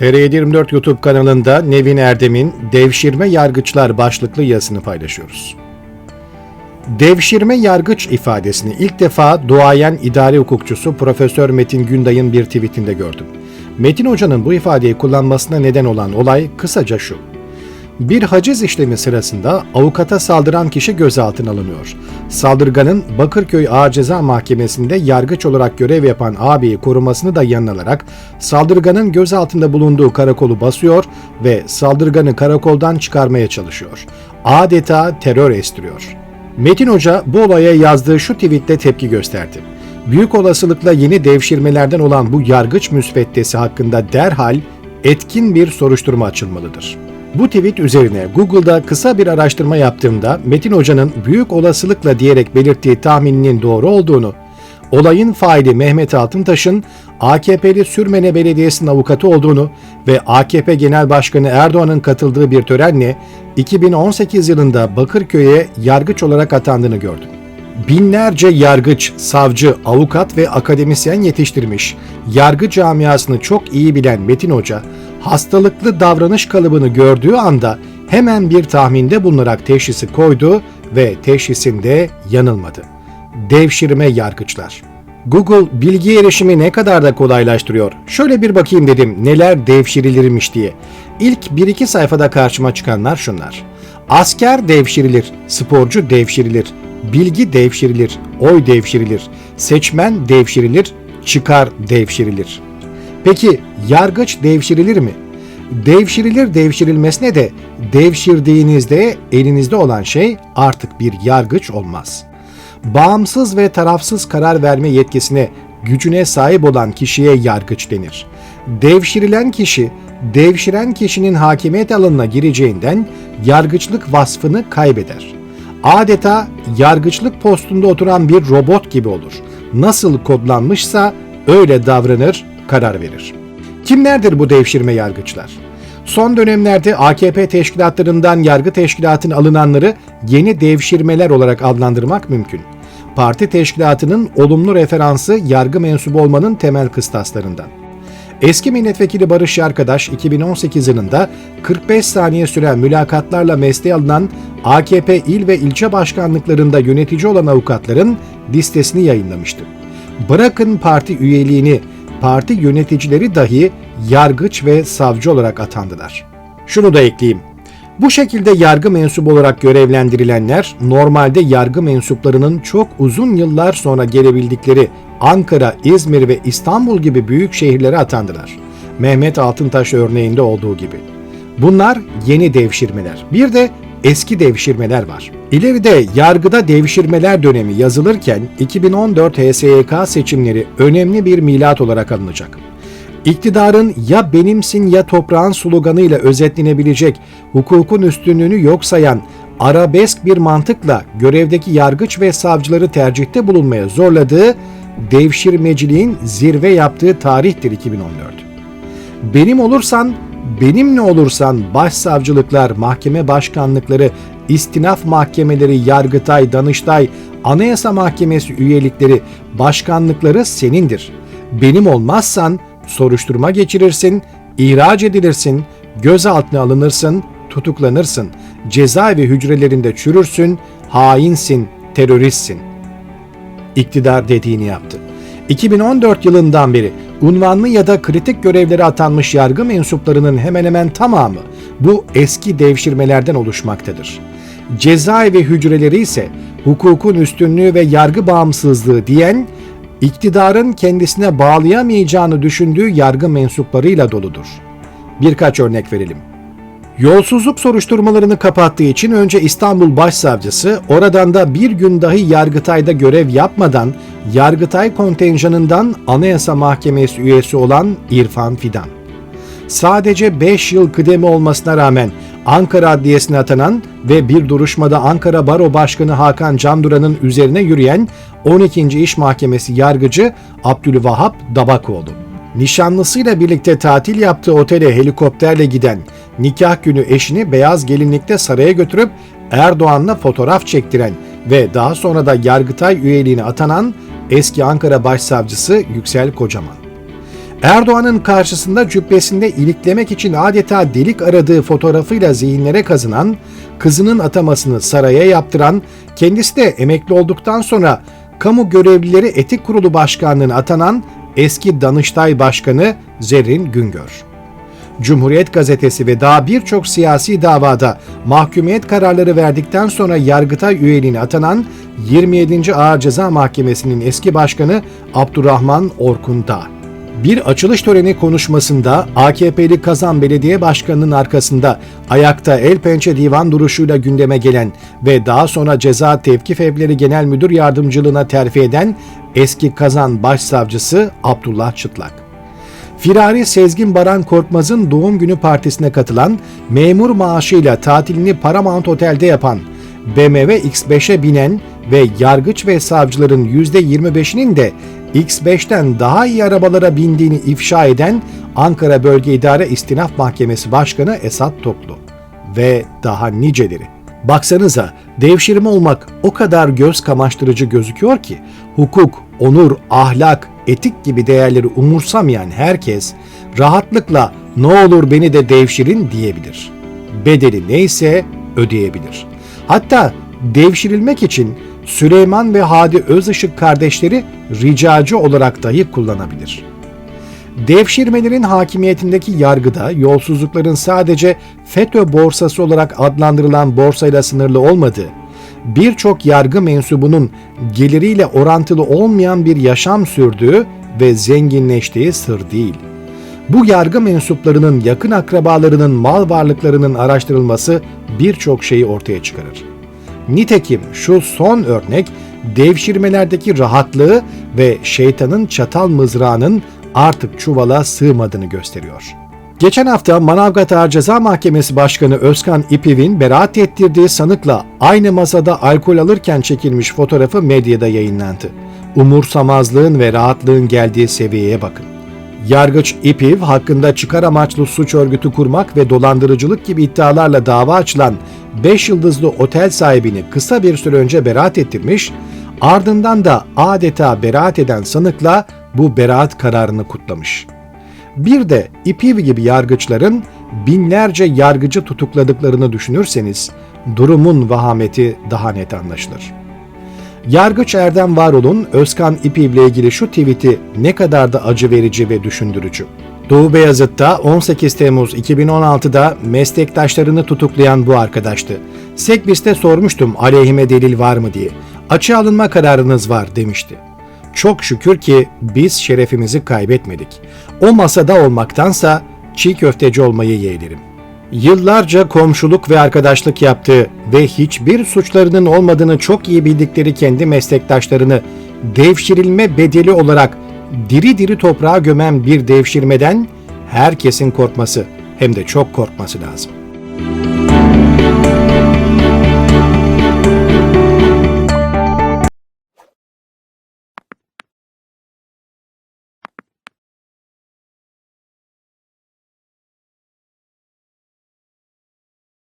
TR724 YouTube kanalında Nevin Erdem'in Devşirme Yargıçlar başlıklı yazısını paylaşıyoruz. Devşirme yargıç ifadesini ilk defa duayen idari hukukçusu Profesör Metin Günday'ın bir tweetinde gördüm. Metin Hoca'nın bu ifadeyi kullanmasına neden olan olay kısaca şu. Bir haciz işlemi sırasında avukata saldıran kişi gözaltına alınıyor. Saldırganın Bakırköy Ağır Ceza Mahkemesi'nde yargıç olarak görev yapan ağabeyi korumasını da yanına alarak saldırganın gözaltında bulunduğu karakolu basıyor ve saldırganı karakoldan çıkarmaya çalışıyor. Adeta terör estiriyor. Metin Hoca bu olaya yazdığı şu tweette tepki gösterdi. Büyük olasılıkla yeni devşirmelerden olan bu yargıç müsveddesi hakkında derhal etkin bir soruşturma açılmalıdır. Bu tweet üzerine Google'da kısa bir araştırma yaptığımda Metin Hoca'nın büyük olasılıkla diyerek belirttiği tahmininin doğru olduğunu, olayın faili Mehmet Altıntaş'ın AKP'li Sürmene Belediyesi'nin avukatı olduğunu ve AKP Genel Başkanı Erdoğan'ın katıldığı bir törenle 2018 yılında Bakırköy'e yargıç olarak atandığını gördüm. Binlerce yargıç, savcı, avukat ve akademisyen yetiştirmiş, yargı camiasını çok iyi bilen Metin Hoca, hastalıklı davranış kalıbını gördüğü anda hemen bir tahminde bulunarak teşhisi koydu ve teşhisinde yanılmadı. Devşirme yargıçlar. Google bilgi erişimi ne kadar da kolaylaştırıyor. Şöyle bir bakayım dedim neler devşirilirmiş diye. İlk 1-2 sayfada karşıma çıkanlar şunlar. Asker devşirilir, sporcu devşirilir, bilgi devşirilir, oy devşirilir, seçmen devşirilir, çıkar devşirilir. Peki yargıç devşirilir mi? Devşirilir devşirilmesine de devşirdiğinizde elinizde olan şey artık bir yargıç olmaz. Bağımsız ve tarafsız karar verme yetkisine, gücüne sahip olan kişiye yargıç denir. Devşirilen kişi, devşiren kişinin hakimiyet alanına gireceğinden yargıçlık vasfını kaybeder. Adeta yargıçlık postunda oturan bir robot gibi olur. Nasıl kodlanmışsa öyle davranır, karar verir. Kimlerdir bu devşirme yargıçlar? Son dönemlerde AKP teşkilatlarından yargı teşkilatına alınanları yeni devşirmeler olarak adlandırmak mümkün. Parti teşkilatının olumlu referansı yargı mensubu olmanın temel kıstaslarından. Eski milletvekili Barış Yarkadaş 2018 yılında 45 saniye süren mülakatlarla mesleğe alınan AKP il ve ilçe başkanlıklarında yönetici olan avukatların listesini yayınlamıştı. Bırakın parti üyeliğini, parti yöneticileri dahi yargıç ve savcı olarak atandılar. Şunu da ekleyeyim. Bu şekilde yargı mensubu olarak görevlendirilenler normalde yargı mensuplarının çok uzun yıllar sonra gelebildikleri Ankara, İzmir ve İstanbul gibi büyük şehirlere atandılar. Mehmet Altıntaş örneğinde olduğu gibi. Bunlar yeni devşirmeler. Bir de eski devşirmeler var. İleride yargıda devşirmeler dönemi yazılırken 2014 HSYK seçimleri önemli bir milat olarak alınacak. İktidarın ya benimsin ya toprağın sloganıyla özetlenebilecek hukukun üstünlüğünü yok sayan arabesk bir mantıkla görevdeki yargıç ve savcıları tercihte bulunmaya zorladığı devşirmeciliğin zirve yaptığı tarihtir 2014. Benim olursan, benimle olursan başsavcılıklar, mahkeme başkanlıkları, istinaf mahkemeleri, yargıtay, danıştay, anayasa mahkemesi üyelikleri, başkanlıkları senindir. Benim olmazsan soruşturma geçirirsin, ihraç edilirsin, gözaltına alınırsın, tutuklanırsın, cezaevi hücrelerinde çürürsün, hainsin, teröristsin. İktidar dediğini yaptı. 2014 yılından beri unvanlı ya da kritik görevlere atanmış yargı mensuplarının hemen hemen tamamı bu eski devşirmelerden oluşmaktadır. Cezaevi hücreleri ise hukukun üstünlüğü ve yargı bağımsızlığı diyen iktidarın kendisine bağlayamayacağını düşündüğü yargı mensuplarıyla doludur. Birkaç örnek verelim. Yolsuzluk soruşturmalarını kapattığı için önce İstanbul Başsavcısı, oradan da bir gün dahi Yargıtay'da görev yapmadan Yargıtay kontenjanından Anayasa Mahkemesi üyesi olan İrfan Fidan. Sadece 5 yıl kıdemi olmasına rağmen Ankara Adliyesi'ne atanan ve bir duruşmada Ankara Baro Başkanı Hakan Canduran'ın üzerine yürüyen 12. İş Mahkemesi yargıcı Abdülvahap Dabakoğlu. Nişanlısıyla birlikte tatil yaptığı otele helikopterle giden, nikah günü eşini beyaz gelinlikte saraya götürüp Erdoğan'la fotoğraf çektiren ve daha sonra da Yargıtay üyeliğine atanan eski Ankara Başsavcısı Yüksel Kocaman. Erdoğan'ın karşısında cübbesinde iliklemek için adeta delik aradığı fotoğrafıyla zihinlere kazınan, kızının atamasını saraya yaptıran, kendisi de emekli olduktan sonra Kamu Görevlileri Etik Kurulu Başkanlığı'na atanan eski Danıştay Başkanı Zerrin Güngör. Cumhuriyet Gazetesi ve daha birçok siyasi davada mahkumiyet kararları verdikten sonra Yargıtay üyeliğine atanan 27. Ağır Ceza Mahkemesi'nin eski başkanı Abdurrahman Orkun Dağ. Bir açılış töreni konuşmasında AKP'li Kazan Belediye Başkanı'nın arkasında ayakta el pençe divan duruşuyla gündeme gelen ve daha sonra Ceza Tevkif Evleri Genel Müdür Yardımcılığına terfi eden eski Kazan Başsavcısı Abdullah Çıtlak. Firari Sezgin Baran Korkmaz'ın doğum günü partisine katılan, memur maaşıyla tatilini Paramount Otel'de yapan, BMW X5'e binen ve yargıç ve savcıların %25'inin de X5'ten daha iyi arabalara bindiğini ifşa eden Ankara Bölge İdare İstinaf Mahkemesi Başkanı Esat Toplu ve daha niceleri. Baksanıza devşirme olmak o kadar göz kamaştırıcı gözüküyor ki hukuk, onur, ahlak, etik gibi değerleri umursamayan herkes rahatlıkla ne olur beni de devşirin diyebilir. Bedeli neyse ödeyebilir. Hatta devşirilmek için Süleyman ve Hadi Özışık kardeşleri ricacı olarak dahi kullanabilir. Devşirmelerin hakimiyetindeki yargıda yolsuzlukların sadece FETÖ borsası olarak adlandırılan borsayla sınırlı olmadığı, birçok yargı mensubunun geliriyle orantılı olmayan bir yaşam sürdüğü ve zenginleştiği sır değil. Bu yargı mensuplarının yakın akrabalarının mal varlıklarının araştırılması birçok şeyi ortaya çıkarır. Nitekim şu son örnek devşirmelerdeki rahatlığı ve şeytanın çatal mızrağının artık çuvala sığmadığını gösteriyor. Geçen hafta Manavgat Ağır Ceza Mahkemesi Başkanı Özkan İpiv'in beraat ettirdiği sanıkla aynı masada alkol alırken çekilmiş fotoğrafı medyada yayınlandı. Umursamazlığın ve rahatlığın geldiği seviyeye bakın. Yargıç İpiv hakkında çıkar amaçlı suç örgütü kurmak ve dolandırıcılık gibi iddialarla dava açılan 5 yıldızlı otel sahibini kısa bir süre önce beraat ettirmiş, ardından da adeta beraat eden sanıkla bu beraat kararını kutlamış. Bir de İPİV gibi yargıçların binlerce yargıcı tutukladıklarını düşünürseniz durumun vahameti daha net anlaşılır. Yargıç Erdem Varol'un Özkan İPİV ile ilgili şu tweet'i ne kadar da acı verici ve düşündürücü. Doğu Beyazıt'ta 18 Temmuz 2016'da meslektaşlarını tutuklayan bu arkadaştı. Sekbis'te sormuştum aleyhime delil var mı diye. Açığa alınma kararınız var demişti. Çok şükür ki biz şerefimizi kaybetmedik. O masada olmaktansa çiğ köfteci olmayı yeğlerim. Yıllarca komşuluk ve arkadaşlık yaptığı ve hiçbir suçlarının olmadığını çok iyi bildikleri kendi meslektaşlarını devşirilme bedeli olarak diri diri toprağa gömen bir devşirmeden herkesin korkması hem de çok korkması lazım.